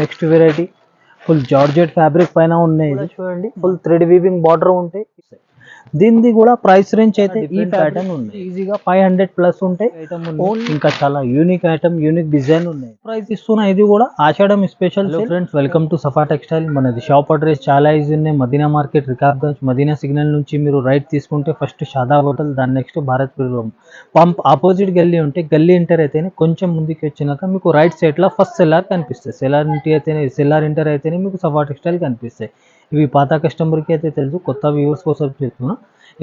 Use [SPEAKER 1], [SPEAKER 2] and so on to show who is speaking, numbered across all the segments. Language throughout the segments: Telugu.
[SPEAKER 1] Next variety full georgette fabric పైన ఉన్నాయి. చూడండి. ఫుల్ థ్రెడ్ వీవింగ్ బార్డర్ ఉంటాయి దీనిది కూడా ప్రైస్ రేంజ్ అయితే ఈ ప్యాటర్న్ ఉంది ఈజీగా ఫైవ్ హండ్రెడ్ ప్లస్ ఉంటాయి. ఇంకా చాలా యూనిక్ ఐటమ్ యూనిక్ డిజైన్ ఉన్నాయి. ప్రైస్ ఇస్తున్నా ఇది కూడా Ashadam special friends welcome to Safa textile మనది షాప్ అడ్రస్ చాలా ఈజీ ఉన్నాయి. మదీనా మార్కెట్ రికాబ్గంజ్ మదీనా సిగ్నల్ నుంచి మీరు రైట్ తీసుకుంటే ఫస్ట్ షాదా హోటల్ దాని next Bharat petrol pump opposite గల్లీ ఉంటే గల్లీ ఇంటర్ అయితేనే కొంచెం ముందుకు వచ్చినాక మీకు రైట్ సైడ్లో ఫస్ట్ సెల్లార్ కనిపిస్తుంది సెల్లార్ ఇంటి అయితేనే సెల్లార్ ఇంటర్ అయితేనే మీకు సఫా టెక్స్టైల్ కనిపిస్తాయి. ఇవి పాత కస్టమర్కి అయితే తెలుసు కొత్త వ్యూవర్స్ కోసం చెప్తున్నా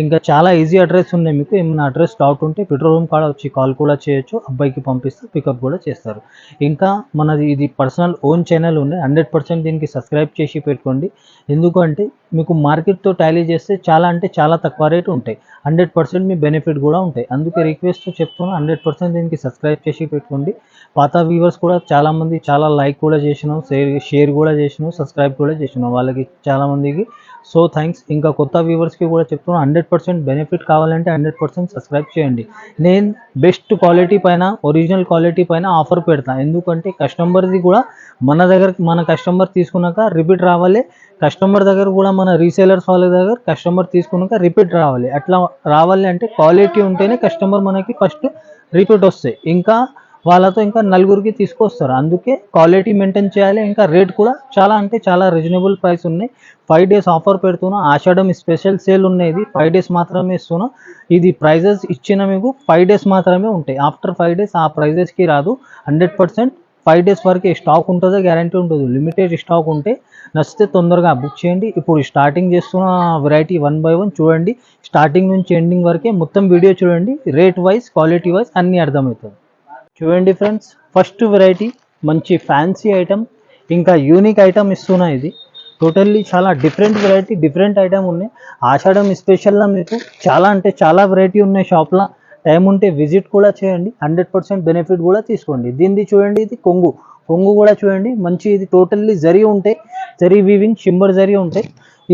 [SPEAKER 1] ఇంకా చాలా ఈజీ అడ్రస్ ఉన్నాయి మీకు. ఏమైనా అడ్రస్ డౌట్ ఉంటే పెట్రోల్ రూమ్ కాడ వచ్చి కాల్ కూడా చేయొచ్చు అబ్బాయికి పంపిస్తే పికప్ కూడా చేస్తారు. ఇంకా మనది ఇది పర్సనల్ ఓన్ ఛానల్ ఉంది. హండ్రెడ్ పర్సెంట్ దీనికి సబ్స్క్రైబ్ చేసి పెట్టుకోండి. ఎందుకంటే మీకు మార్కెట్తో టాలీ చేస్తే చాలా అంటే చాలా తక్కువ రేటు ఉంటాయి. హండ్రెడ్ పర్సెంట్ మీ బెనిఫిట్ కూడా ఉంటాయి. అందుకే రిక్వెస్ట్ చెప్తున్నా హండ్రెడ్ పర్సెంట్ దీనికి సబ్స్క్రైబ్ చేసి పెట్టుకోండి. పాత వ్యూవర్స్ కూడా చాలామంది చాలా లైక్ కూడా చేసినాం షేర్ షేర్ కూడా చేసినాం సబ్స్క్రైబ్ కూడా చేసినాం. వాళ్ళకి చాలామందికి సో థ్యాంక్స్. ఇంకా కొత్త వ్యూవర్స్కి కూడా చెప్తున్నాను హండ్రెడ్ పర్సెంట్ బెనిఫిట్ కావాలంటే హండ్రెడ్ పర్సెంట్ సబ్స్క్రైబ్ చేయండి. నేను బెస్ట్ క్వాలిటీ పైన ఒరిజినల్ క్వాలిటీ పైన ఆఫర్ పెడతాను ఎందుకంటే కస్టమర్ది కూడా మన దగ్గర మన కస్టమర్ తీసుకున్నాక రిపీట్ రావాలి. కస్టమర్ దగ్గర కూడా మన రీసేలర్స్ వాళ్ళ దగ్గర కస్టమర్ తీసుకున్నాక రిపీట్ రావాలి. అట్లా రావాలి అంటే క్వాలిటీ ఉంటేనే కస్టమర్ మనకి ఫస్ట్ రిపీట్ వస్తాయి. ఇంకా వాళ్ళతో ఇంకా నలుగురికి తీసుకొస్తారు. అందుకే క్వాలిటీ మెయింటైన్ చేయాలి. ఇంకా రేట్ కూడా చాలా అంటే చాలా రీజనబుల్ ప్రైస్ ఉన్నాయి. ఫైవ్ డేస్ ఆఫర్ పెడుతున్నా. ఆషాఢం స్పెషల్ సేల్ ఉన్నాయి ఇది ఫైవ్ డేస్ మాత్రమే ఇస్తున్నా. ఇది ప్రైజెస్ ఇచ్చిన మీకు ఫైవ్ డేస్ మాత్రమే ఉంటాయి. ఆఫ్టర్ ఫైవ్ డేస్ ఆ ప్రైజెస్కి రాదు. హండ్రెడ్ పర్సెంట్ ఫైవ్ డేస్ వరకే స్టాక్ ఉంటుందో గ్యారంటీ ఉంటుంది లిమిటెడ్ స్టాక్ ఉంటే నచ్చితే తొందరగా బుక్ చేయండి. ఇప్పుడు స్టార్టింగ్ చేస్తున్న వెరైటీ వన్ బై వన్ చూడండి. స్టార్టింగ్ నుంచి ఎండింగ్ వరకే మొత్తం వీడియో చూడండి. రేట్ వైజ్ క్వాలిటీ వైజ్ అన్నీ అర్థమవుతుంది చూడండి ఫ్రెండ్స్ ఫస్ట్ వెరైటీ మంచి ఫ్యాన్సీ ఐటమ్ ఇంకా యూనిక్ ఐటమ్ ఇస్తున్నా ఇది. టోటల్లీ చాలా డిఫరెంట్ వెరైటీ డిఫరెంట్ ఐటమ్ ఉన్నాయి. ఆషాఢం స్పెషల్లా మీకు చాలా అంటే చాలా వెరైటీ ఉన్నాయి షాప్లో టైం ఉంటే విజిట్ కూడా చేయండి హండ్రెడ్ పర్సెంట్ బెనిఫిట్ కూడా తీసుకోండి. దీనిది చూడండి ఇది కొంగు. కొంగు కూడా చూడండి మంచి ఇది టోటల్లీ జరీ ఉంటాయి జరీ వీవింగ్ షింబర్ జరీ ఉంటాయి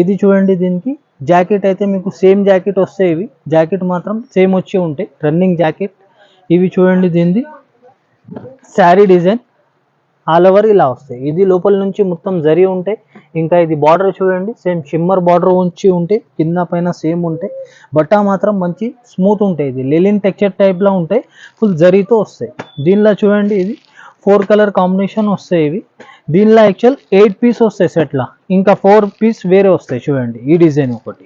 [SPEAKER 1] ఇది చూడండి దీనికి. జాకెట్ అయితే మీకు సేమ్ జాకెట్ వస్తాయి ఇవి. జాకెట్ మాత్రం సేమ్ వచ్చి ఉంటాయి రన్నింగ్ జాకెట్ ఇవి చూడండి దీనిది. శారీ డిజైన్ ఆల్ ఓవర్ ఇలా వస్తాయి. ఇది లోపల నుంచి మొత్తం జరి ఉంటాయి ఇంకా ఇది బార్డర్ చూడండి సేమ్ షిమ్మర్ బార్డర్ ఉంచి ఉంటే కింద పైన సేమ్ ఉంటాయి బట్టా మాత్రం మంచి స్మూత్ ఉంటాయి. ఇది లెలిన్ టెక్చర్ టైప్లో ఉంటాయి ఫుల్ జరీతో వస్తాయి. దీనిలో చూడండి ఇది ఫోర్ కలర్ కాంబినేషన్ వస్తాయి ఇవి. దీనిలో యాక్చువల్ ఎయిట్ పీస్ వస్తాయి సెట్లో ఇంకా ఫోర్ పీస్ వేరే వస్తాయి చూడండి ఈ డిజైన్ ఒకటి.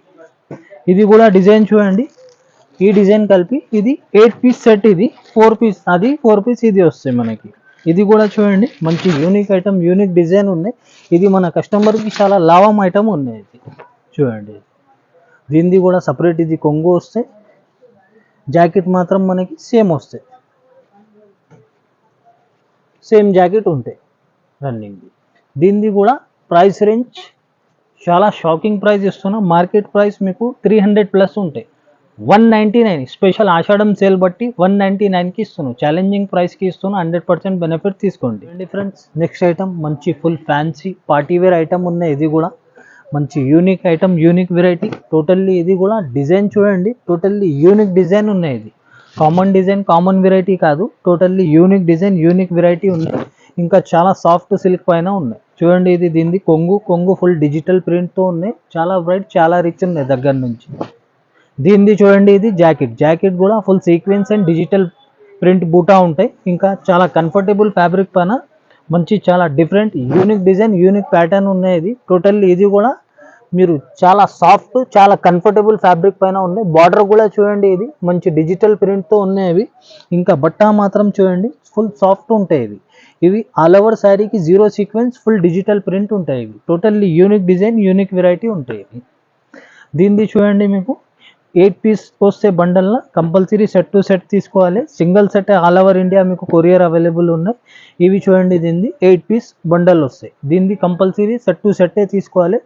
[SPEAKER 1] ఇది కూడా డిజైన్ చూడండి ఈ డిజైన్ కలిపి ఇది ఎయిట్ పీస్ సెట్ ఇది ఫోర్ పీస్ అది ఫోర్ పీస్ ఇది వస్తాయి మనకి. ఇది కూడా చూడండి మంచి యూనిక్ ఐటమ్ యూనిక్ డిజైన్ ఉన్నాయి ఇది మన కస్టమర్కి చాలా లాభం ఐటమ్ ఉన్నాయి ఇది. చూడండి. దీనిది కూడా సపరేట్ ఇది కొంగు వస్తాయి. జాకెట్ మాత్రం మనకి సేమ్ వస్తాయి. సేమ్ జాకెట్ ఉంటాయి రన్నింగ్ దీనిది కూడా ప్రైస్ రేంజ్ చాలా షాకింగ్ ప్రైస్ ఇస్తున్నా. మార్కెట్ ప్రైస్ మీకు త్రీ హండ్రెడ్ ప్లస్ ఉంటాయి. One ninety nine special Ashadam sale బట్టి వన్ నైంటీ నైన్కి ఇస్తున్నాను ఛాలెంజింగ్ ప్రైస్కి ఇస్తున్నాను హండ్రెడ్ పర్సెంట్ బెనిఫిట్ తీసుకోండి. డిఫరెన్స్ నెక్స్ట్ ఐటమ్ మంచి full fancy party wear item ఉన్నాయి ఇది కూడా మంచి unique item unique variety totally ఇది కూడా డిజైన్ చూడండి. టోటల్లీ యూనిక్ డిజైన్ ఉన్నాయి ఇది. కామన్ డిజైన్ కామన్ వెరైటీ కాదు. Totally unique design unique variety ఉన్నాయి ఇంకా చాలా సాఫ్ట్ సిల్క్ పైన ఉన్నాయి. చూడండి ఇది దీనిది కొంగు కొంగు ఫుల్ డిజిటల్ ప్రింట్తో ఉన్నాయి. చాలా బ్రైట్ చాలా రిచ్ ఉన్నాయి దగ్గర నుంచి. దీనిది చూడండి ఇది జాకెట్. జాకెట్ కూడా full sequence and digital print బూటా ఉంటాయి. ఇంకా చాలా కంఫర్టబుల్ ఫ్యాబ్రిక్ పైన మంచి చాలా different unique design unique pattern ఉన్నాయి ఇది టోటల్లీ ఇది కూడా మీరు చాలా సాఫ్ట్ చాలా కంఫర్టబుల్ ఫ్యాబ్రిక్ పైన ఉన్నాయి బార్డర్ కూడా చూడండి ఇది. మంచి డిజిటల్ ప్రింట్తో ఉన్నాయి ఇవి ఇంకా బట్ట మాత్రం చూడండి ఫుల్ సాఫ్ట్ ఉంటాయి ఇవి. ఇవి ఆల్ ఓవర్ శారీకి zero sequence full digital print ఉంటాయి ఇవి. Totally unique design unique variety ఉంటాయి ఇవి. దీనిది చూడండి మీకు. ఎయిట్ పీస్ వస్తే బండల్లో కంపల్సరీ సెట్ టు సెట్ తీసుకోవాలి. Single set all over India మీకు కొరియర్ అవైలబుల్ ఉన్నాయి ఇవి చూడండి దీనిది. ఎయిట్ పీస్ బండల్ వస్తాయి. దీనిది కంపల్సరీ సెట్ టు సెట్టే తీసుకోవాలి.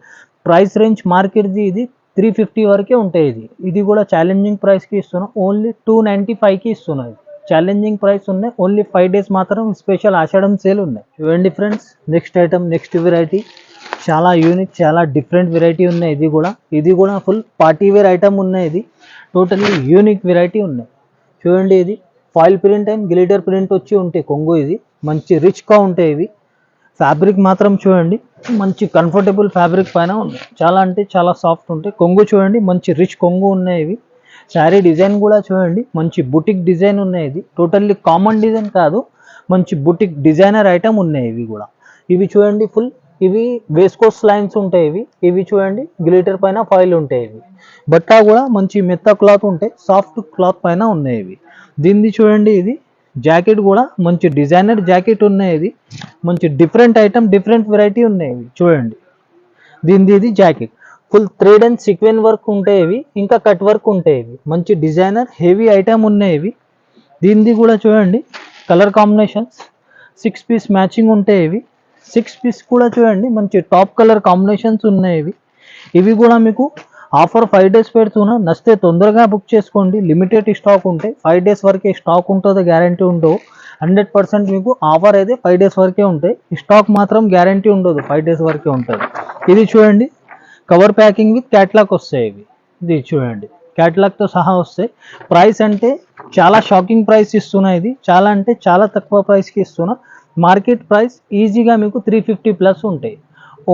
[SPEAKER 1] ప్రైస్ రేంజ్ మార్కెట్ది ఇది త్రీ ఫిఫ్టీ వరకే ఉంటాయి ఇది. ఇది కూడా ఛాలెంజింగ్ ప్రైస్కి ఇస్తున్నాం. ఓన్లీ టూ నైంటీ ఫైవ్కి ఇస్తున్నాయి ఇది. ఛాలెంజింగ్ ప్రైస్ ఉన్నాయి. ఓన్లీ ఫైవ్ డేస్ మాత్రం స్పెషల్ ఆషాఢం సేల్ ఉన్నాయి. చూడండి friends. Next item next variety. చాలా యూనిక్ చాలా డిఫరెంట్ వెరైటీ ఉన్నాయి. ఇది కూడా ఇది కూడా ఫుల్ పార్టీ వేర్ ఐటమ్ ఉన్నాయి ఇది. టోటల్లీ యూనిక్ వెరైటీ ఉన్నాయి. చూడండి ఇది. Foil print and glitter print వచ్చి ఉంటాయి కొంగు ఇది. మంచి రిచ్గా ఉంటాయి ఇవి. ఫ్యాబ్రిక్ మాత్రం చూడండి మంచి కంఫర్టబుల్ ఫ్యాబ్రిక్ పైన ఉంది చాలా అంటే చాలా సాఫ్ట్ ఉంటాయి. కొంగు చూడండి మంచి రిచ్ కొంగు ఉన్నాయి ఇవి. శారీ డిజైన్ కూడా చూడండి మంచి బుటిక్ డిజైన్ ఉన్నాయి ఇది. టోటల్లీ కామన్ డిజైన్ కాదు మంచి బుటిక్ డిజైనర్ ఐటమ్ ఉన్నాయి ఇవి కూడా. ఇవి చూడండి ఫుల్ ఇవి వేస్కోస్ లైన్స్ ఉంటాయి ఇవి. ఇవి చూడండి గ్లిటర్ పైన ఫాయిల్ ఉంటాయి ఇవి. బట్ట కూడా మంచి మెత్త క్లాత్ ఉంటాయి సాఫ్ట్ క్లాత్ పైన ఉన్నాయి ఇవి. దీన్ని చూడండి ఇది. జాకెట్ కూడా మంచి డిజైనర్ జాకెట్ ఉన్నాయి ఇది మంచి డిఫరెంట్ ఐటమ్ డిఫరెంట్ వెరైటీ ఉన్నాయి ఇవి. చూడండి. దీనిది ఇది jacket. Full thread and sequin work ఉంటాయి ఇవి. ఇంకా కట్ వర్క్ ఉంటాయి ఇవి. మంచి డిజైనర్ హెవీ ఐటమ్ ఉన్నాయి ఇవి. దీనిది కూడా చూడండి. Colour combinations. Six piece matching ఉంటాయి ఇవి. సిక్స్ పీస్ కూడా చూడండి మంచి టాప్ కలర్ కాంబినేషన్స్ ఉన్నాయి ఇవి. ఇవి కూడా మీకు ఆఫర్ ఫైవ్ డేస్ పెడుతున్నా నచ్చితే తొందరగా బుక్ చేసుకోండి. లిమిటెడ్ స్టాక్ ఉంటాయి ఫైవ్ డేస్ వరకే స్టాక్ ఉంటుందో గ్యారంటీ ఉండవు హండ్రెడ్ పర్సెంట్ మీకు ఆఫర్ అయితే ఫైవ్ డేస్ వరకే ఉంటాయి. స్టాక్ మాత్రం గ్యారంటీ ఉండదు ఫైవ్ డేస్ వరకే ఉంటుంది. ఇది చూడండి కవర్ ప్యాకింగ్ విత్ క్యాట్లాగ్ వస్తాయి ఇవి. ఇది చూడండి క్యాట్లాగ్తో సహా వస్తాయి. ప్రైస్ అంటే చాలా షాకింగ్ ప్రైస్ ఇస్తున్నా ఇది. చాలా అంటే చాలా తక్కువ ప్రైస్కి ఇస్తున్నా. మార్కెట్ ప్రైస్ ఈజీగా మీకు త్రీ ఫిఫ్టీ ప్లస్ ఉంటాయి.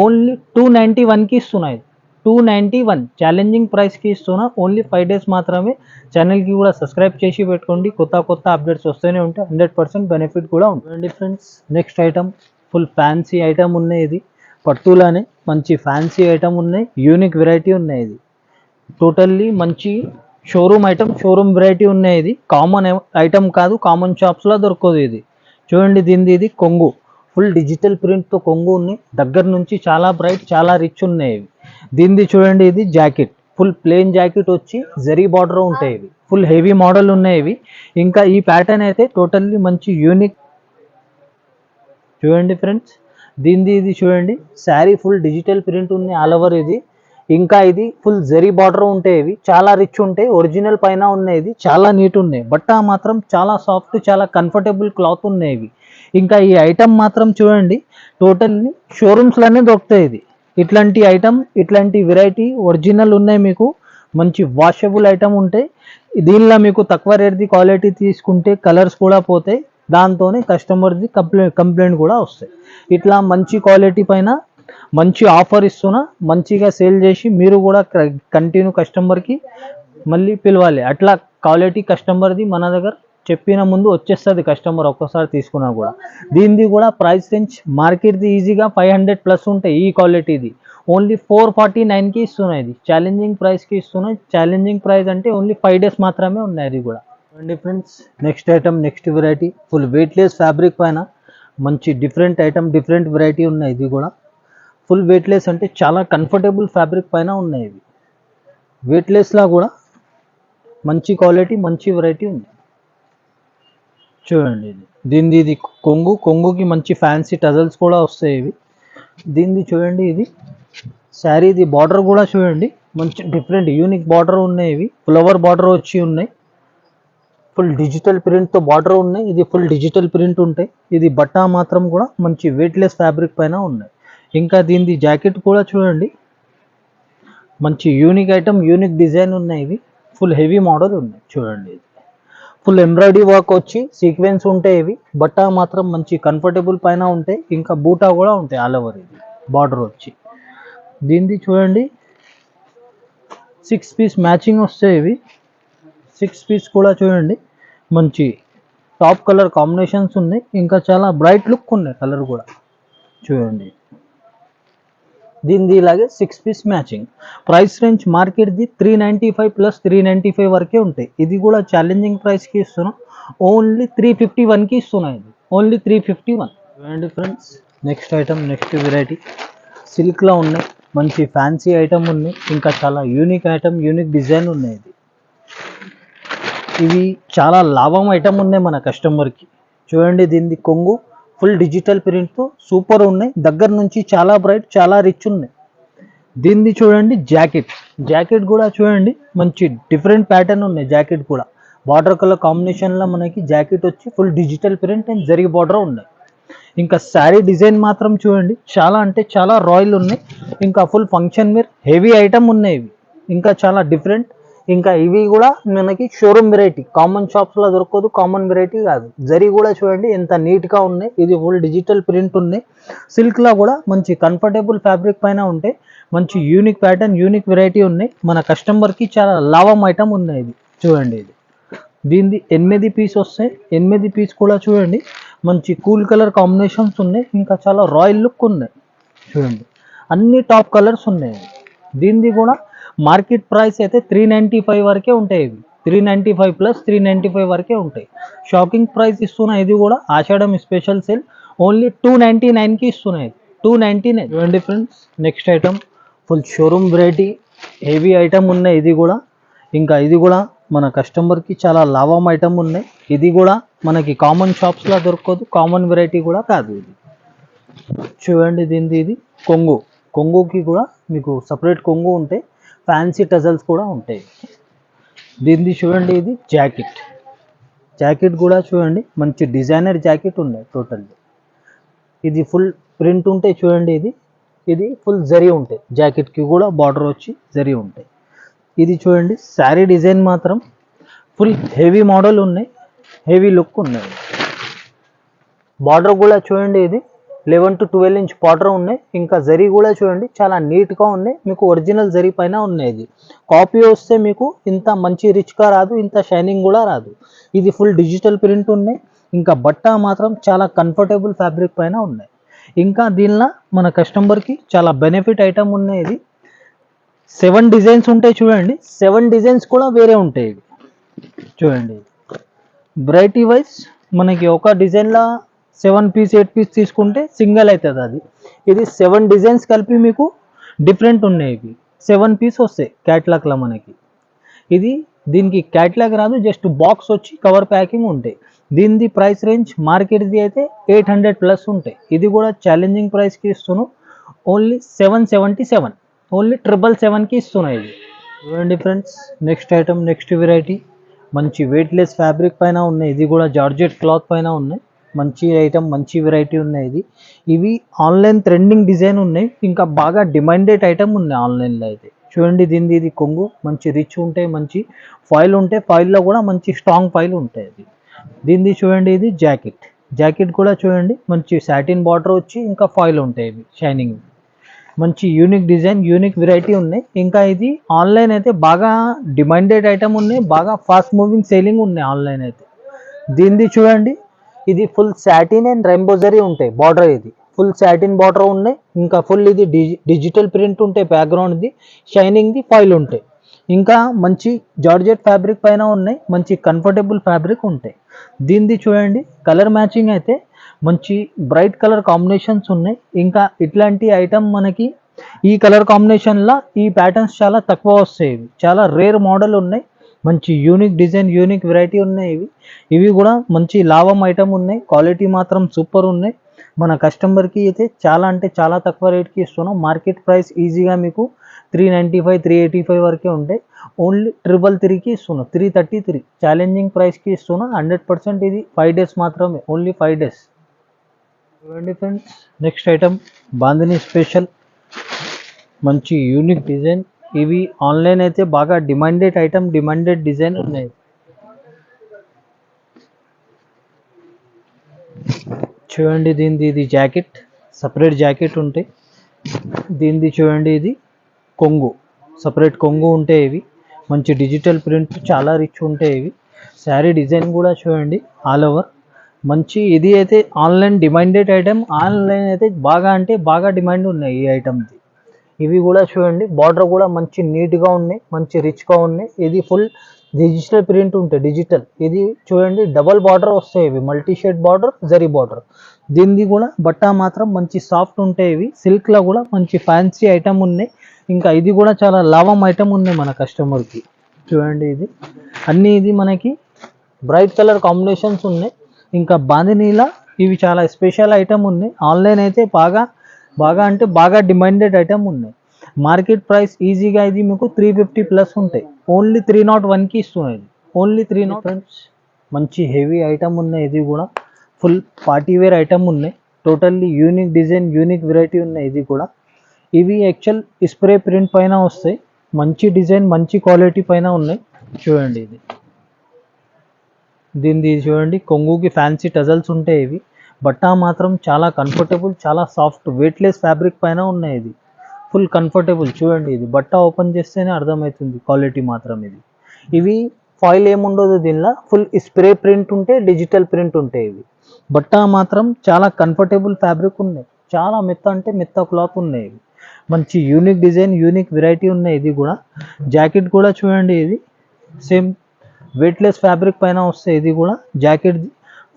[SPEAKER 1] ఓన్లీ టూ నైంటీ వన్కి ఇస్తున్నాయి టూ నైంటీ వన్ ఛాలెంజింగ్ ప్రైస్కి ఇస్తున్నా. ఓన్లీ ఫైవ్ డేస్ మాత్రమే ఛానల్కి కూడా సబ్స్క్రైబ్ చేసి పెట్టుకోండి. కొత్త కొత్త అప్డేట్స్ వస్తూనే ఉంటాయి. హండ్రెడ్ పర్సెంట్ బెనిఫిట్ కూడా ఉంటుంది. Friends next item full fancy item ఉన్నాయి ఇది. పట్టులానే మంచి ఫ్యాన్సీ ఐటమ్ ఉన్నాయి. యూనిక్ వెరైటీ ఉన్నాయి ఇది. టోటల్లీ మంచి షోరూమ్ ఐటమ్ షోరూమ్ వెరైటీ ఉన్నాయి ఇది. కామన్ ఐటమ్ కాదు కామన్ షాప్స్లో దొరకదు ఇది. చూడండి దీనిది ఇది కొంగు. ఫుల్ డిజిటల్ ప్రింట్తో కొంగు ఉన్నాయి దగ్గర నుంచి చాలా బ్రైట్ చాలా రిచ్ ఉన్నాయి ఇవి. దీనిది చూడండి ఇది జాకెట్ ఫుల్ ప్లేన్ జాకెట్ వచ్చి జరీ బార్డర్ ఉంటాయి ఇవి. ఫుల్ హెవీ మోడల్ ఉన్నాయి ఇవి. ఇంకా ఈ ప్యాటర్న్ అయితే టోటల్లీ మంచి యూనిక్ చూడండి ఫ్రెండ్స్ దీనిది ఇది చూడండి. శారీ ఫుల్ డిజిటల్ ప్రింట్ ఉంది ఆల్ ఓవర్ ఇది. ఇంకా ఇది ఫుల్ జరీ బార్డర్ ఉంటాయి ఇవి చాలా రిచ్ ఉంటాయి ఒరిజినల్ పైన ఉన్నాయి చాలా నీట్ ఉన్నాయి. బట్ట మాత్రం చాలా సాఫ్ట్ చాలా కంఫర్టబుల్ క్లాత్ ఉన్నాయి ఇంకా ఈ ఐటమ్ మాత్రం చూడండి టోటల్ని షోరూమ్స్లోనే దొరుకుతాయి ఇది. ఇట్లాంటి ఐటమ్ ఇట్లాంటి వెరైటీ ఒరిజినల్ ఉన్నాయి మీకు. మంచి వాషబుల్ ఐటమ్ ఉంటాయి దీనిలో మీకు తక్కువ రేట్ది క్వాలిటీ తీసుకుంటే కలర్స్ కూడా పోతాయి. దాంతోనే కస్టమర్ది కంప్లైంట్ కంప్లైంట్ కూడా వస్తాయి. ఇట్లా మంచి క్వాలిటీ పైన మంచి ఆఫర్ ఇస్తున్నా మంచిగా సేల్ చేసి మీరు కూడా కంటిన్యూ కస్టమర్కి మళ్ళీ పిలవాలి. అట్లా క్వాలిటీ కస్టమర్ది మన దగ్గర చెప్పిన ముందు వచ్చేస్తుంది కస్టమర్ ఒక్కసారి తీసుకున్నా కూడా. దీనిది కూడా ప్రైస్ రేంజ్ మార్కెట్ది ఈజీగా ఫైవ్ హండ్రెడ్ ప్లస్ ఉంటాయి ఈ క్వాలిటీది ఓన్లీ ఫోర్ ఫార్టీ నైన్కి ఇస్తున్నాయి ఇది. ఛాలెంజింగ్ ప్రైస్కి ఇస్తున్నాయి ఛాలెంజింగ్ ప్రైస్ అంటే ఓన్లీ ఫైవ్ డేస్ మాత్రమే ఉన్నాయి ఇది కూడా. అండి friends next item next variety full weightless fabric పైన మంచి డిఫరెంట్ ఐటమ్ డిఫరెంట్ వెరైటీ ఉన్నాయి ఇది కూడా. ఫుల్ వెయిట్లెస్ అంటే చాలా కంఫర్టబుల్ ఫ్యాబ్రిక్ పైన ఉన్నాయి ఇవి. వెయిట్లెస్లా కూడా మంచి క్వాలిటీ మంచి వెరైటీ ఉంది. చూడండి ఇది. దీనిది ఇది కొంగు కొంగుకి మంచి ఫ్యాన్సీ టజల్స్ కూడా వస్తాయి ఇవి. దీనిది చూడండి ఇది. శారీది బార్డర్ కూడా చూడండి. మంచి డిఫరెంట్ యూనిక్ బార్డర్ ఉన్నాయి ఇవి. ఫ్లవర్ బార్డర్ వచ్చి ఉన్నాయి. ఫుల్ డిజిటల్ ప్రింట్తో బార్డర్ ఉన్నాయి. ఇది ఫుల్ డిజిటల్ ప్రింట్ ఉంటాయి. ఇది బట్ట మాత్రం కూడా మంచి వెయిట్లెస్ ఫ్యాబ్రిక్ పైన ఉన్నాయి. ఇంకా దీనిది జాకెట్ కూడా చూడండి. మంచి యూనిక్ ఐటమ్ యూనిక్ డిజైన్ ఉన్నాయి ఇవి. ఫుల్ హెవీ మోడల్ ఉన్నాయి చూడండి ఇది. ఫుల్ ఎంబ్రాయిడరీ వర్క్ వచ్చి సీక్వెన్స్ ఉంటాయి ఇవి. బట్ట మాత్రం మంచి కంఫర్టబుల్ పైన ఉంటాయి. ఇంకా బూటా కూడా ఉంటాయి ఆల్ ఓవర్ ఇది. బార్డర్ వచ్చి. దీనిది చూడండి. సిక్స్ పీస్ మ్యాచింగ్ వస్తాయి ఇవి. సిక్స్ పీస్ కూడా చూడండి. మంచి టాప్ కలర్ కాంబినేషన్స్ ఉన్నాయి. ఇంకా చాలా బ్రైట్ లుక్ ఉన్నాయి కలర్ కూడా. చూడండి. దీనిది ఇలాగే six piece matching price range మార్కెట్ది three ninety five plus three ninety five వరకే ఉంటాయి. ఇది కూడా ఛాలెంజింగ్ ప్రైస్కి ఇస్తున్నాం. ఓన్లీ త్రీ ఫిఫ్టీ వన్కి ఇస్తున్నాయి ఇది. ఓన్లీ త్రీ ఫిఫ్టీ వన్ చూడండి friends next item next variety సిల్క్లో ఉన్నాయి. మంచి ఫ్యాన్సీ ఐటమ్ ఉన్నాయి. ఇంకా చాలా యూనిక్ ఐటమ్ యూనిక్ డిజైన్ ఉన్నాయి ఇది. ఇవి చాలా లాభం ఐటమ్ ఉన్నాయి మన కస్టమర్కి చూడండి దీనిది కొంగు. ఫుల్ డిజిటల్ ప్రింట్తో సూపర్ ఉన్నాయి. దగ్గర నుంచి చాలా బ్రైట్ చాలా రిచ్ ఉన్నాయి. దీన్ని చూడండి జాకెట్. జాకెట్ కూడా చూడండి మంచి డిఫరెంట్ ప్యాటర్న్ ఉన్నాయి జాకెట్ కూడా. బార్డర్ కలర్ కాంబినేషన్లో మనకి జాకెట్ వచ్చి ఫుల్ డిజిటల్ ప్రింట్ అండ్ జరిగి బార్డర్ ఉన్నాయి. ఇంకా శారీ డిజైన్ మాత్రం చూడండి చాలా అంటే చాలా రాయల్ ఉన్నాయి. ఇంకా full function wear heavy item ఉన్నాయి ఇవి. ఇంకా చాలా డిఫరెంట్ ఇంకా ఇవి కూడా మనకి షోరూమ్ వెరైటీ కామన్ షాప్స్లో దొరకదు కామన్ వెరైటీ కాదు. జరీ కూడా చూడండి ఎంత నీట్గా ఉన్నాయి. ఇది ఫుల్ డిజిటల్ ప్రింట్ ఉన్నాయి సిల్క్లో కూడా మంచి కంఫర్టబుల్ ఫ్యాబ్రిక్ పైన ఉంటాయి మంచి యూనిక్ ప్యాటర్న్ యూనిక్ వెరైటీ ఉన్నాయి. మన కస్టమర్కి చాలా లాభం ఐటమ్ ఉన్నాయి ఇది. చూడండి ఇది. దీనిది ఎనిమిది పీస్ వస్తాయి. ఎనిమిది పీస్ కూడా చూడండి. మంచి కూల్ కలర్ కాంబినేషన్స్ ఉన్నాయి. ఇంకా చాలా రాయల్ లుక్ ఉన్నాయి. చూడండి. అన్ని టాప్ కలర్స్ ఉన్నాయి. దీనిది కూడా మార్కెట్ ప్రైస్ అయితే త్రీ నైంటీ ఫైవ్ వరకే ఉంటాయి ఇవి. Three ninety five plus three ninety five వరకే ఉంటాయి. షాకింగ్ ప్రైస్ ఇస్తున్న ఇది కూడా Ashadham special sale only two ninety నైన్కి ఇస్తున్నాయి టూ నైంటీ నైన్ చూడండి friends next item full showroom variety heavy item ఉన్నాయి ఇది కూడా. ఇంకా ఇది కూడా మన కస్టమర్కి చాలా లాభం ఐటమ్ ఉన్నాయి. ఇది కూడా మనకి కామన్ షాప్స్లో దొరకదు. కామన్ వెరైటీ కూడా కాదు ఇది. చూడండి దీనిది ఇది. కొంగు. కొంగుకి కూడా మీకు సపరేట్ కొంగు ఉంటాయి ఫ్యాన్సీ టజల్స్ కూడా ఉంటాయి. దీనిది చూడండి ఇది జాకెట్ జాకెట్ కూడా చూడండి మంచి డిజైనర్ జాకెట్ ఉన్నాయి టోటల్ ఇది ఫుల్ ప్రింట్ ఉంటే చూడండి ఇది. ఇది ఫుల్ జరీ ఉంటాయి. జాకెట్కి కూడా బార్డర్ వచ్చి జరీ ఉంటాయి. ఇది చూడండి శారీ డిజైన్ మాత్రం ఫుల్ హెవీ మోడల్ ఉన్నాయి. హెవీ లుక్ ఉన్నాయి. బార్డర్ కూడా చూడండి ఇది. Eleven to twelve inch border ఉన్నాయి. ఇంకా జరీ కూడా చూడండి చాలా నీట్గా ఉన్నాయి. మీకు ఒరిజినల్ జరీ పైన ఉన్నాయి ఇది. కాపీ వస్తే మీకు ఇంత మంచి రిచ్గా రాదు ఇంత షైనింగ్ కూడా రాదు. ఇది ఫుల్ డిజిటల్ ప్రింట్ ఉన్నాయి. ఇంకా బట్ట మాత్రం చాలా కంఫర్టబుల్ ఫ్యాబ్రిక్ పైన ఉన్నాయి. ఇంకా దీనిలో మన కస్టమర్కి చాలా బెనిఫిట్ ఐటమ్ ఉన్నాయి ఇది. సెవెన్ డిజైన్స్ ఉంటాయి చూడండి. సెవెన్ డిజైన్స్ కూడా వేరే ఉంటాయి ఇవి. చూడండి. వెరైటీ వైజ్ మనకి ఒక డిజైన్లో సెవెన్ పీస్ ఎయిట్ పీస్ తీసుకుంటే సింగిల్ అవుతుంది అది. ఇది సెవెన్ డిజైన్స్ కలిపి మీకు డిఫరెంట్ ఉన్నాయి ఇవి. సెవెన్ పీస్ వస్తాయి క్యాట్లాగ్లో మనకి. ఇది దీనికి క్యాట్లాగ్ రాదు జస్ట్ బాక్స్ వచ్చి కవర్ ప్యాకింగ్ ఉంటాయి. దీనిది ప్రైస్ రేంజ్ మార్కెట్ది అయితే ఎయిట్ హండ్రెడ్ ప్లస్ ఉంటాయి. ఇది కూడా ఛాలెంజింగ్ ప్రైస్కి ఇస్తున్నాను only seven seventy seven only triple సెవెన్కి ఇస్తున్నాయి ఇది. చూడండి friends next item next variety మంచి వెయిట్లెస్ ఫ్యాబ్రిక్ పైన ఉన్నాయి. ఇది కూడా జార్జెట్ క్లాత్ పైన ఉన్నాయి. మంచి ఐటమ్ మంచి వెరైటీ ఉన్నాయి ఇది. ఇవి ఆన్లైన్ ట్రెండింగ్ డిజైన్ ఉన్నాయి. ఇంకా బాగా డిమాండెడ్ ఐటమ్ ఉన్నాయి ఆన్లైన్లో అయితే. చూడండి దీనిది ఇది కొంగు. మంచి రిచ్ ఉంటాయి మంచి ఫాయిల్ ఉంటాయి. ఫాయిల్లో కూడా మంచి స్ట్రాంగ్ ఫాయిల్ ఉంటాయి ఇది. దీనిది చూడండి ఇది జాకెట్ జాకెట్ కూడా చూడండి మంచి సాటిన్ బార్డర్ వచ్చి ఇంకా ఫాయిల్ ఉంటాయి ఇవి షైనింగ్ మంచి యూనిక్ డిజైన్ యూనిక్ వెరైటీ ఉన్నాయి. ఇంకా ఇది ఆన్లైన్ అయితే బాగా డిమాండెడ్ ఐటమ్ ఉన్నాయి. బాగా ఫాస్ట్ మూవింగ్ సేలింగ్ ఉన్నాయి ఆన్లైన్ అయితే. దీనిది చూడండి ఇది ఫుల్ శాటిన్ అండ్ రెంబోజరీ ఉంటాయి బార్డర్ ఇది. ఫుల్ సాటిన్ బార్డర్ ఉన్నాయి ఇంకా ఫుల్ ఇది డిజి డిజిటల్ ప్రింట్ ఉంటాయి బ్యాక్గ్రౌండ్ది షైనింగ్ది ఫాయిల్ ఉంటాయి ఇంకా మంచి జార్జెట్ ఫ్యాబ్రిక్ పైన ఉన్నాయి మంచి కంఫర్టబుల్ ఫ్యాబ్రిక్ ఉంటాయి దీనిది చూడండి కలర్ మ్యాచింగ్ అయితే మంచి బ్రైట్ కలర్ కాంబినేషన్స్ ఉన్నాయి ఇంకా ఇట్లాంటి ఐటమ్ మనకి ఈ కలర్ కాంబినేషన్లో ఈ ప్యాటర్న్స్ చాలా తక్కువ వస్తాయి చాలా రేర్ మోడల్ ఉన్నాయి మంచి యూనిక్ డిజైన్ యూనిక్ వెరైటీ ఉన్నాయి ఇవి. ఇవి కూడా మంచి లాభం ఐటమ్ ఉన్నాయి. క్వాలిటీ మాత్రం సూపర్ ఉన్నాయి. మన కస్టమర్కి అయితే చాలా అంటే చాలా తక్కువ రేట్కి ఇస్తున్నాం. మార్కెట్ ప్రైస్ ఈజీగా మీకు three ninety five three eighty five వరకే ఉంటాయి. ఓన్లీ ట్రిపుల్ త్రీకి ఇస్తున్నాం. త్రీ థర్టీ త్రీ ఛాలెంజింగ్ ప్రైస్కి ఇస్తున్నాం. హండ్రెడ్ పర్సెంట్ ఇది ఫైవ్ డేస్ మాత్రమే. ఓన్లీ ఫైవ్ డేస్ చూడండి friends next item bandhani special మంచి యూనిక్ డిజైన్ ఇవి ఆన్లైన్ అయితే బాగా డిమాండెడ్ ఐటమ్ డిమాండెడ్ డిజైన్ ఉన్నాయి. చూడండి దీనిది ఇది జాకెట్ సపరేట్ జాకెట్ ఉంటాయి దీనిది చూడండి ఇది కొంగు సపరేట్ కొంగు ఉంటాయి ఇవి మంచి డిజిటల్ ప్రింట్ చాలా రిచ్ ఉంటాయి ఇవి. శారీ డిజైన్ కూడా చూడండి ఆల్ ఓవర్ మంచి ఇది అయితే ఆన్లైన్ డిమాండెడ్ ఐటమ్ ఆన్లైన్ అయితే బాగా అంటే బాగా డిమాండ్ ఉన్నాయి ఈ ఐటమ్ది. ఇవి కూడా చూడండి. బార్డర్ కూడా మంచి నీట్గా ఉన్నాయి మంచి రిచ్గా ఉన్నాయి. ఇది ఫుల్ డిజిటల్ ప్రింట్ ఉంటాయి డిజిటల్ ఇది చూడండి డబల్ బార్డర్ వస్తాయి ఇవి. Multi shade border zari border దీనిది కూడా బట్ట మాత్రం మంచి సాఫ్ట్ ఉంటాయి ఇవి. సిల్క్లో కూడా మంచి ఫ్యాన్సీ ఐటమ్ ఉన్నాయి. ఇంకా ఇది కూడా చాలా లాభం ఐటమ్ ఉంది మన కస్టమర్కి చూడండి ఇది. అన్నీ ఇది మనకి బ్రైట్ కలర్ కాంబినేషన్స్ ఉన్నాయి. ఇంకా బాందినీలా ఇవి చాలా స్పెషల్ ఐటమ్ ఉన్నాయి. ఆన్లైన్ అయితే బాగా బాగా అంటే బాగా డిమాండెడ్ ఐటమ్ ఉన్నాయి. మార్కెట్ ప్రైస్ ఈజీగా ఇది మీకు త్రీ ఫిఫ్టీ ప్లస్ ఉంటాయి. ఓన్లీ త్రీ నాట్ వన్కి ఇస్తున్నాయి. ఓన్లీ త్రీ నాట్ ఫ్రెండ్స్ మంచి హెవీ ఐటమ్ ఉన్నాయి ఇది కూడా. ఫుల్ పార్టీ వేర్ ఐటమ్ ఉన్నాయి. Totally unique design unique variety ఉన్నాయి ఇది కూడా. ఇవి యాక్చువల్ స్ప్రే ప్రింట్ పైన వస్తాయి. మంచి డిజైన్ మంచి క్వాలిటీ పైన ఉన్నాయి. చూడండి ఇది. దీనిది చూడండి. కొంగుకి ఫ్యాన్సీ టజల్స్ ఉంటాయి ఇవి. బట్ట మాత్రం చాలా కంఫర్టబుల్ చాలా సాఫ్ట్ వెయిట్లెస్ ఫ్యాబ్రిక్ పైన ఉన్నాయి ఇది. ఫుల్ కంఫర్టబుల్ చూడండి ఇది. బట్ట ఓపెన్ చేస్తేనే అర్థమవుతుంది క్వాలిటీ మాత్రం ఇది. ఇవి ఫాయిల్ ఏముండదు దీనిలో. ఫుల్ స్ప్రే ప్రింట్ ఉంటే డిజిటల్ ప్రింట్ ఉంటాయి ఇవి. బట్టా మాత్రం చాలా కంఫర్టబుల్ ఫ్యాబ్రిక్ ఉన్నాయి. చాలా మెత్త అంటే మెత్త క్లాత్ ఉన్నాయి ఇవి. మంచి యూనిక్ డిజైన్ యూనిక్ వెరైటీ ఉన్నాయి ఇది కూడా. జాకెట్ కూడా చూడండి ఇది. సేమ్ వెయిట్లెస్ ఫ్యాబ్రిక్ పైన వస్తాయి ఇది కూడా. Jacket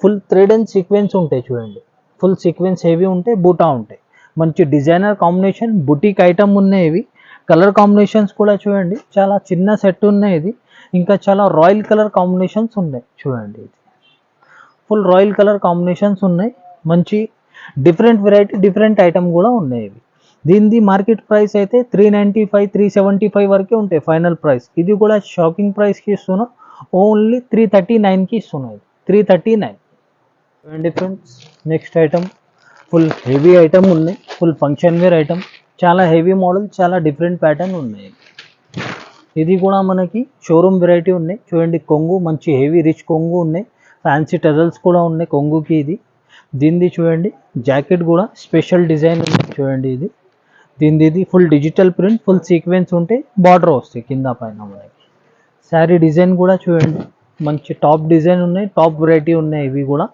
[SPEAKER 1] full thread and sequence ఉంటాయి చూడండి. ఫుల్ సీక్వెన్స్ హెవీ ఉంటాయి బూటా ఉంటాయి. మంచి డిజైనర్ కాంబినేషన్ బుటీక్ ఐటమ్ ఉన్నాయి ఇవి కలర్ కాంబినేషన్స్ కూడా చూడండి చాలా చిన్న సెట్ ఉన్నాయి ఇది ఇంకా చాలా రాయల్ కలర్ కాంబినేషన్స్ ఉన్నాయి చూడండి. ఇది ఫుల్ రాయల్ కలర్ కాంబినేషన్స్ ఉన్నాయి. మంచి డిఫరెంట్ వెరైటీ డిఫరెంట్ ఐటమ్ కూడా ఉన్నాయి ఇవి దీనిది మార్కెట్ ప్రైస్ అయితే three ninety five three seventy five వరకే ఉంటాయి ఫైనల్ ప్రైస్. ఇది కూడా షాపింగ్ ప్రైస్కి ఇస్తున్నా. ఓన్లీ త్రీ థర్టీ నైన్కి ఇస్తున్నాయి త్రీ థర్టీ నైన్. చూడండి friends next item full heavy item ఉన్నాయి ఫుల్ ఫంక్షన్ వేర్ ఐటమ్ చాలా హెవీ మోడల్ చాలా డిఫరెంట్ ప్యాటర్న్ ఉన్నాయి. ఇది కూడా మనకి షోరూమ్ వెరైటీ ఉన్నాయి చూడండి కొంగు మంచి హెవీ రిచ్ కొంగు ఉన్నాయి. ఫ్యాన్సీ టజల్స్ కూడా ఉన్నాయి కొంగుకి ఇది. దీనిది చూడండి జాకెట్ కూడా స్పెషల్ డిజైన్ ఉంది చూడండి ఇది. దీనిది ఇది full digital print full sequence ఉంటే బార్డర్ వస్తాయి కింద పైన మనకి. శారీ డిజైన్ కూడా చూడండి మంచి టాప్ డిజైన్ ఉన్నాయి టాప్ వెరైటీ ఉన్నాయి ఇవి కూడా.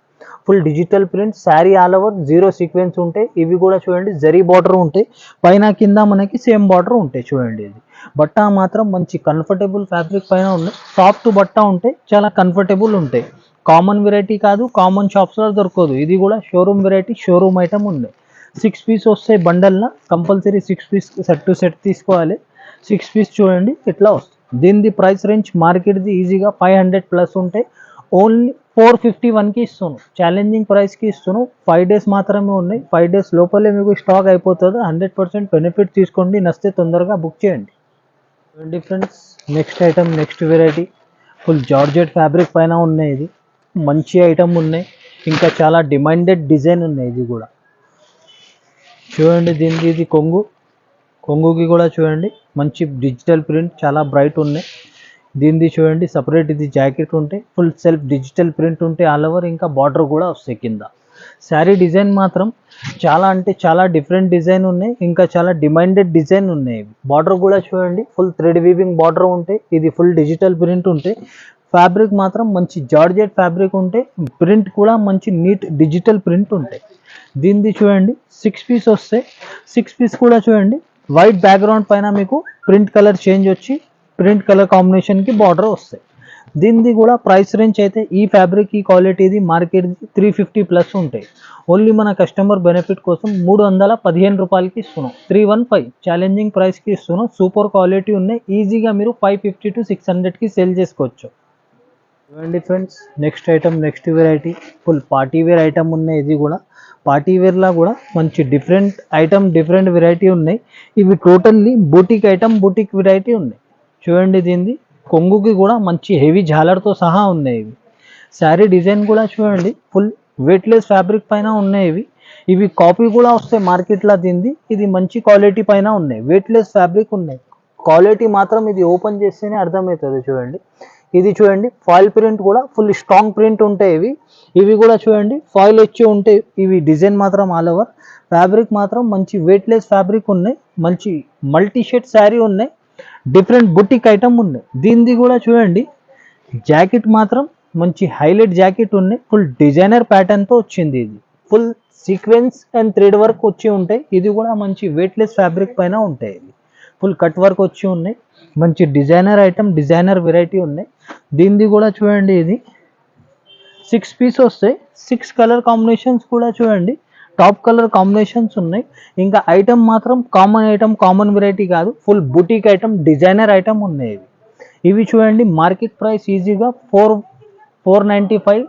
[SPEAKER 1] Full digital print sari all over zero sequence ఉంటాయి. ఇవి కూడా చూడండి జరీ బార్డర్ ఉంటాయి. పైన కింద మనకి సేమ్ బార్డర్ ఉంటాయి చూడండి ఇది. బట్ట మాత్రం మంచి కంఫర్టబుల్ ఫ్యాబ్రిక్ పైన ఉన్నాయి సాఫ్ట్ బట్ట ఉంటాయి చాలా కంఫర్టబుల్ ఉంటాయి. కామన్ వెరైటీ కాదు కామన్ షాప్స్లో దొరకదు. ఇది కూడా షోరూమ్ వెరైటీ షోరూమ్ ఐటమ్ ఉంది. సిక్స్ పీస్ వస్తాయి బండల్న compulsory six piece set to set తీసుకోవాలి. సిక్స్ పీస్ చూడండి ఇట్లా వస్తుంది? దీనిది ప్రైస్ రేంజ్ మార్కెట్ది ఈజీగా ఫైవ్ హండ్రెడ్ ప్లస్ ఉంటాయి. ఓన్లీ ఫోర్ ఫిఫ్టీ వన్కి ఇస్తున్నాను ఛాలెంజింగ్ ప్రైస్కి ఇస్తున్నాను ఫైవ్ డేస్ మాత్రమే ఉన్నాయి. ఫైవ్ డేస్ లోపలే మీకు స్టాక్ అయిపోతుంది. హండ్రెడ్ పర్సెంట్ బెనిఫిట్ తీసుకోండి. నచ్చితే తొందరగా బుక్ చేయండి. చూడండి friends next item next variety full georgette fabric పైన ఉన్నాయి ఇది. మంచి ఐటమ్ ఉన్నాయి. ఇంకా చాలా డిమాండెడ్ డిజైన్ ఉన్నాయి ఇది కూడా. చూడండి దీనికి ఇది కొంగు. కొంగుకి కూడా చూడండి. మంచి డిజిటల్ ప్రింట్ చాలా బ్రైట్ ఉన్నాయి. దీనిది చూడండి సపరేట్ ఇది జాకెట్ ఉంటే ఫుల్ సెల్ఫ్ డిజిటల్ ప్రింట్ ఉంటే ఆల్ ఓవర్ ఇంకా బార్డర్ కూడా వస్తాయి కింద. శారీ డిజైన్ మాత్రం చాలా అంటే చాలా డిఫరెంట్ డిజైన్ ఉన్నాయి ఇంకా చాలా డిమాండెడ్ డిజైన్ ఉన్నాయి. బార్డర్ కూడా చూడండి ఫుల్ థ్రెడ్ వీవింగ్ బార్డర్ ఉంటాయి ఇది ఫుల్ డిజిటల్ ప్రింట్ ఉంటాయి ఫ్యాబ్రిక్ మాత్రం మంచి జార్జెట్ ఫ్యాబ్రిక్ ఉంటే ప్రింట్ కూడా మంచి నీట్ డిజిటల్ ప్రింట్ ఉంటాయి దీనిది చూడండి సిక్స్ పీస్ వస్తాయి. సిక్స్ పీస్ కూడా చూడండి వైట్ బ్యాక్గ్రౌండ్ పైన మీకు ప్రింట్ కలర్ చేంజ్ వచ్చి ప్రింట్ కలర్ కాంబినేషన్కి బార్డర్ వస్తాయి. దీనిది కూడా ప్రైస్ రేంజ్ అయితే ఈ ఫ్యాబ్రిక్ ఈ క్వాలిటీది మార్కెట్ త్రీ ఫిఫ్టీ ప్లస్ ఉంటాయి. ఓన్లీ మన కస్టమర్ బెనిఫిట్ కోసం మూడు వందల పదిహేను రూపాయలకి ఇస్తున్నాం. త్రీ వన్ ఫైవ్ ఛాలెంజింగ్ ప్రైస్కి ఇస్తున్నాం. సూపర్ క్వాలిటీ ఉన్నాయి. ఈజీగా మీరు ఫైవ్ ఫిఫ్టీ టు సిక్స్ హండ్రెడ్కి సేల్ చేసుకోవచ్చు. చూడండి friends next item next variety full party wear item ఉన్నాయి ఇది కూడా. పార్టీ వేర్లా కూడా మంచి డిఫరెంట్ ఐటమ్ డిఫరెంట్ వెరైటీ ఉన్నాయి. ఇవి totally boutique item boutique variety ఉన్నాయి. చూడండి దీనిది. కొంగుకి కూడా మంచి హెవీ జాలర్తో సహా ఉన్నాయి ఇవి. శారీ డిజైన్ కూడా చూడండి. ఫుల్ వెయిట్లెస్ ఫ్యాబ్రిక్ పైన ఉన్నాయి ఇవి. ఇవి కాపీ కూడా వస్తాయి మార్కెట్లో దీనిది. ఇది మంచి క్వాలిటీ పైన ఉన్నాయి. వెయిట్లెస్ ఫ్యాబ్రిక్ ఉన్నాయి. క్వాలిటీ మాత్రం ఇది ఓపెన్ చేస్తేనే అర్థమవుతుంది చూడండి. ఇది చూడండి. ఫాయిల్ ప్రింట్ కూడా ఫుల్ స్ట్రాంగ్ ప్రింట్ ఉంటాయి ఇవి. ఇవి కూడా చూడండి. ఫాయిల్ వచ్చి ఉంటాయి ఇవి డిజైన్ మాత్రం ఆల్ ఓవర్. ఫ్యాబ్రిక్ మాత్రం మంచి వెయిట్లెస్ ఫ్యాబ్రిక్ ఉన్నాయి. మంచి మల్టీ షేడ్ శారీ ఉన్నాయి. డిఫరెంట్ బుటిక్ ఐటమ్ ఉన్నాయి. దీనిది కూడా చూడండి. జాకెట్ మాత్రం మంచి హైలైట్ జాకెట్ ఉన్నాయి. ఫుల్ డిజైనర్ ప్యాటర్న్తో వచ్చింది ఇది. Full sequence and thread work వచ్చి ఉంటాయి. ఇది కూడా మంచి వెయిట్లెస్ ఫ్యాబ్రిక్ పైన ఉంటాయి ఇది ఫుల్ కట్ వర్క్ వచ్చి ఉన్నాయి. మంచి డిజైనర్ ఐటమ్ డిజైనర్ వెరైటీ ఉన్నాయి. దీనిది కూడా చూడండి ఇది. సిక్స్ పీస్ వస్తాయి. సిక్స్ కలర్ కాంబినేషన్స్ కూడా చూడండి. టాప్ కలర్ కాంబినేషన్స్ ఉన్నాయి. ఇంకా ఐటమ్ మాత్రం కామన్ ఐటమ్ కామన్ వెరైటీ కాదు. Full boutique item designer item ఉన్నాయి ఇవి. ఇవి చూడండి మార్కెట్ ప్రైస్ ఈజీగా four four ninety five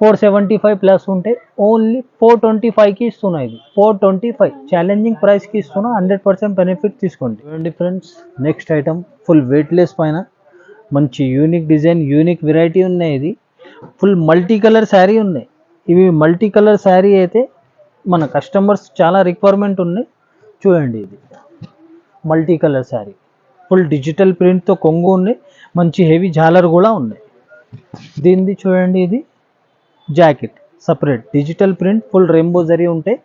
[SPEAKER 1] four seventy five plus ఉంటే ఓన్లీ ఫోర్ ట్వంటీ ఫైవ్కి ఇస్తున్నాయి ఇది. ఫోర్ ట్వంటీ ఫైవ్ ఛాలెంజింగ్ ప్రైస్కి ఇస్తున్నా హండ్రెడ్ పర్సెంట్ బెనిఫిట్ తీసుకోండి. చూడండి friends next item full weightless పైన మంచి యూనిక్ డిజైన్ యూనిక్ వెరైటీ ఉన్నాయి ఇది. ఫుల్ మల్టీ కలర్ శారీ ఉన్నాయి. ఇవి మల్టీ కలర్ శారీ అయితే మన కస్టమర్స్ చాలా రిక్వైర్మెంట్ ఉన్నాయి. చూడండి ఇది. Multi colour sari full digital ప్రింట్తో కొంగు ఉన్నాయి. మంచి హెవీ జాలర్ కూడా ఉన్నాయి. దీనిది చూడండి ఇది. Jacket separate digital print full rainbow zari ఉంటాయి.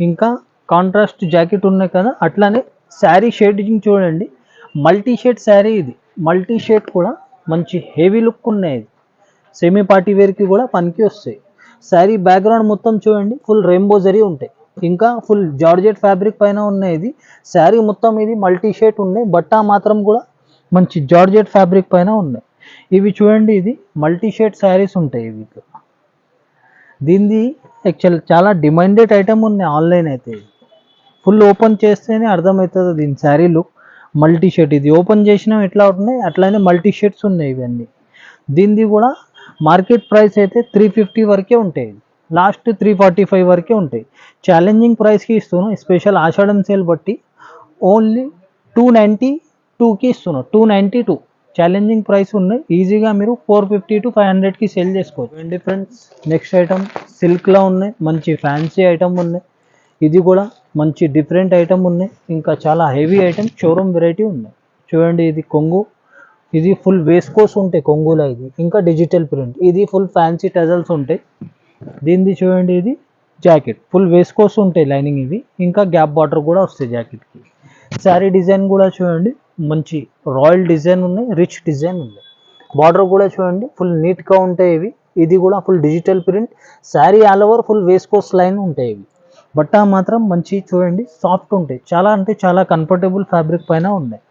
[SPEAKER 1] ఇంకా కాంట్రాస్ట్ జాకెట్ ఉన్నాయి కదా. అట్లానే శారీ షేడింగ్ చూడండి. మల్టీ షేడ్ శారీ ఇది. మల్టీ షేడ్ కూడా మంచి హెవీ లుక్ ఉన్నాయి. ఇది సెమీ పార్టీ వేర్కి కూడా పనికి వస్తాయి. శారీ బ్యాక్గ్రౌండ్ మొత్తం చూడండి ఫుల్ రెయిన్బో జరీ ఉంటాయి. ఇంకా ఫుల్ జార్జెట్ ఫ్యాబ్రిక్ పైన ఉన్నాయి ఇది శారీ మొత్తం ఇది మల్టీ షేడ్ ఉన్నాయి. బట్ట మాత్రం కూడా మంచి జార్జెట్ ఫ్యాబ్రిక్ పైన ఉన్నాయి. ఇవి చూడండి ఇది మల్టీ షేడ్ శారీస్ ఉంటాయి ఇవి దీనిది యాక్చువల్ చాలా డిమాండెడ్ ఐటమ్ ఉన్నాయి ఆన్లైన్ అయితే. ఫుల్ ఓపెన్ చేస్తేనే అర్థమవుతుంది దీని శారీ లుక్ మల్టీ షేడ్ ఇది. ఓపెన్ చేసినా ఎట్లా ఉన్నాయి అట్లానే మల్టీ షేడ్స్ ఉన్నాయి ఇవన్నీ. దీనిది కూడా మార్కెట్ ప్రైస్ అయితే త్రీ ఫిఫ్టీ వరకే ఉంటాయి. లాస్ట్ త్రీ ఫార్టీ ఫైవ్ వరకే ఉంటాయి. ఛాలెంజింగ్ ప్రైస్కి ఇస్తున్నాం. స్పెషల్ ఆషాఢం సేల్ బట్టి ఓన్లీ టూ నైంటీ టూకి ఇస్తున్నాం. Two ninety two challenging price ఉన్నాయి ఈజీగా మీరు ఫోర్ ఫిఫ్టీ టు ఫైవ్ హండ్రెడ్కి సేల్ చేసుకోవచ్చు. అండి ఫ్రెండ్స్ నెక్స్ట్ ఐటమ్ సిల్క్లో ఉన్నాయి. మంచి ఫ్యాన్సీ ఐటమ్ ఉన్నాయి. ఇది కూడా మంచి డిఫరెంట్ ఐటమ్ ఉన్నాయి. ఇంకా చాలా హెవీ ఐటమ్ షోరూమ్ వెరైటీ ఉన్నాయి. చూడండి ఇది కొంగు. ఇది ఫుల్ వేస్కోస్ ఉంటాయి కొంగులా ఇది. ఇంకా డిజిటల్ ప్రింట్ ఇది ఫుల్ ఫ్యాన్సీ టజల్స్ ఉంటాయి దీనిది చూడండి ఇది జాకెట్ ఫుల్ వేస్కోస్ ఉంటాయి లైనింగ్ ఇవి ఇంకా గ్యాప్ బార్డర్ కూడా వస్తాయి జాకెట్కి శారీ డిజైన్ కూడా చూడండి. మంచి రాయల్ డిజైన్ ఉన్నాయి రిచ్ డిజైన్ ఉన్నాయి. బార్డర్ కూడా చూడండి. ఫుల్ నీట్గా ఉంటాయి ఇవి. ఇది కూడా full digital print sari all over full viscose line ఉంటాయి ఇవి. బట్ట మాత్రం మంచి చూడండి సాఫ్ట్ ఉంటాయి. చాలా అంటే చాలా కంఫర్టబుల్ ఫ్యాబ్రిక్ పైన ఉన్నాయి.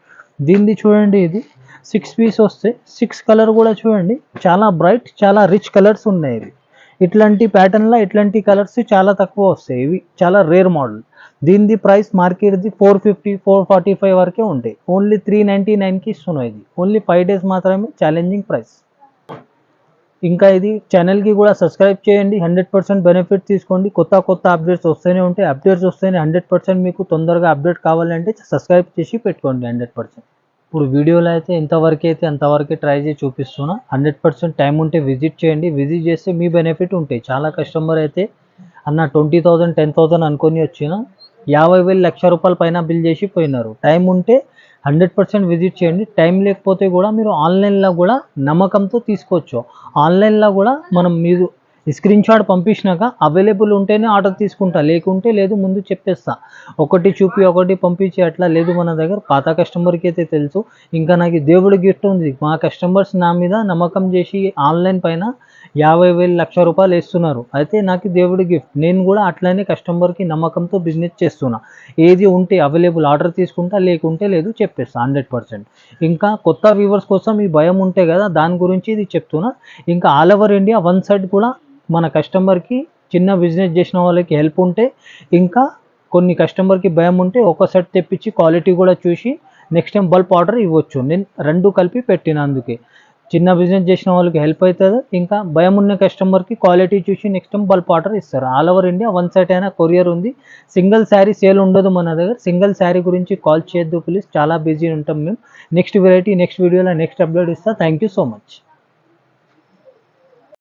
[SPEAKER 1] దీనిది చూడండి ఇది. సిక్స్ పీస్ వస్తే సిక్స్ కలర్ కూడా చూడండి. చాలా బ్రైట్ చాలా రిచ్ కలర్స్ ఉన్నాయి ఇవి. ఇట్లాంటి ప్యాటర్న్లో ఇట్లాంటి కలర్స్ చాలా తక్కువ వస్తాయి. ఇవి చాలా రేర్ మోడల్ దీనిది price మార్కెట్ది four fifty four forty five వరకే ఉంటాయి. ఓన్లీ త్రీ నైంటీ నైన్కి ఇస్తున్నాయి ఇది. ఓన్లీ ఫైవ్ డేస్ మాత్రమే ఛాలెంజింగ్ ప్రైస్ ఇంకా ఇది ఛానల్కి కూడా సబ్స్క్రైబ్ చేయండి. హండ్రెడ్ పర్సెంట్ బెనిఫిట్ తీసుకోండి. కొత్త కొత్త అప్డేట్స్ వస్తూనే ఉంటాయి. అప్డేట్స్ వస్తేనే హండ్రెడ్ పర్సెంట్ మీకు తొందరగా అప్డేట్ కావాలంటే సబ్స్క్రైబ్ చేసి పెట్టుకోండి హండ్రెడ్ పర్సెంట్ ఇప్పుడు వీడియోలో అయితే ఎంతవరకు అయితే అంతవరకే ట్రై చేసి చూపిస్తున్నా. హండ్రెడ్ పర్సెంట్ టైం ఉంటే విజిట్ చేయండి. విజిట్ చేస్తే మీ బెనిఫిట్ ఉంటాయి. చాలా కస్టమర్ అయితే అన్న ట్వంటీ థౌజండ్ టెన్ థౌజండ్ అనుకొని వచ్చిన యాభై వేలు లక్ష రూపాయల పైన బిల్ చేసి పోయినారు. టైం ఉంటే హండ్రెడ్ పర్సెంట్ విజిట్ చేయండి. టైం లేకపోతే కూడా మీరు ఆన్లైన్లో కూడా నమ్మకంతో తీసుకోవచ్చు. ఆన్లైన్లో కూడా మనం మీరు స్క్రీన్ షాట్ పంపించినాక అవైలబుల్ ఉంటేనే ఆర్డర్ తీసుకుంటా లేకుంటే లేదు ముందు చెప్పేస్తా. ఒకటి చూపి ఒకటి పంపించి అట్లా లేదు మన దగ్గర. పాత కస్టమర్కి అయితే తెలుసు. ఇంకా నాకు దేవుడి గిఫ్ట్ ఉంది. మా కస్టమర్స్ నా మీద నమ్మకం చేసి ఆన్లైన్ పైన యాభై వేలు లక్ష రూపాయలు వేస్తున్నారు. అయితే నాకు దేవుడి గిఫ్ట్. నేను కూడా అట్లనే కస్టమర్కి నమ్మకంతో బిజినెస్ చేస్తున్నా. ఏది ఉంటే అవైలబుల్ ఆర్డర్ తీసుకుంటా లేకుంటే లేదు చెప్పేస్తా హండ్రెడ్ పర్సెంట్. ఇంకా కొత్త వ్యూవర్స్ కోసం ఈ భయం ఉంటే కదా దాని గురించి ఇది చెప్తున్నా. ఇంకా all over India one side కూడా మన కస్టమర్కి చిన్న బిజినెస్ చేసిన వాళ్ళకి హెల్ప్ ఉంటే ఇంకా కొన్ని కస్టమర్కి భయం ఉంటే ఒక సెట్ తెప్పించి క్వాలిటీ కూడా చూసి నెక్స్ట్ టైం బల్బ్ ఆర్డర్ ఇవ్వచ్చు. నేను రెండు కలిపి పెట్టిన అందుకే. చిన్న బిజినెస్ చేసిన వాళ్ళకి హెల్ప్ అవుతుంది. ఇంకా భయం ఉన్న కస్టమర్కి క్వాలిటీ చూసి నెక్స్ట్ టైం బల్క్ ఆర్డర్ ఇస్తారు. All over India one side అయినా కొరియర్ ఉంది. సింగిల్ శారీ సేల్ ఉండదు మన దగ్గర. సింగిల్ శారీ గురించి కాల్ చేయొద్దు ప్లీజ్. చాలా బిజీ ఉంటాం మేము. నెక్స్ట్ వెరైటీ నెక్స్ట్ వీడియోలో నెక్స్ట్ అప్లోడ్ ఇస్తా. Thank you so much.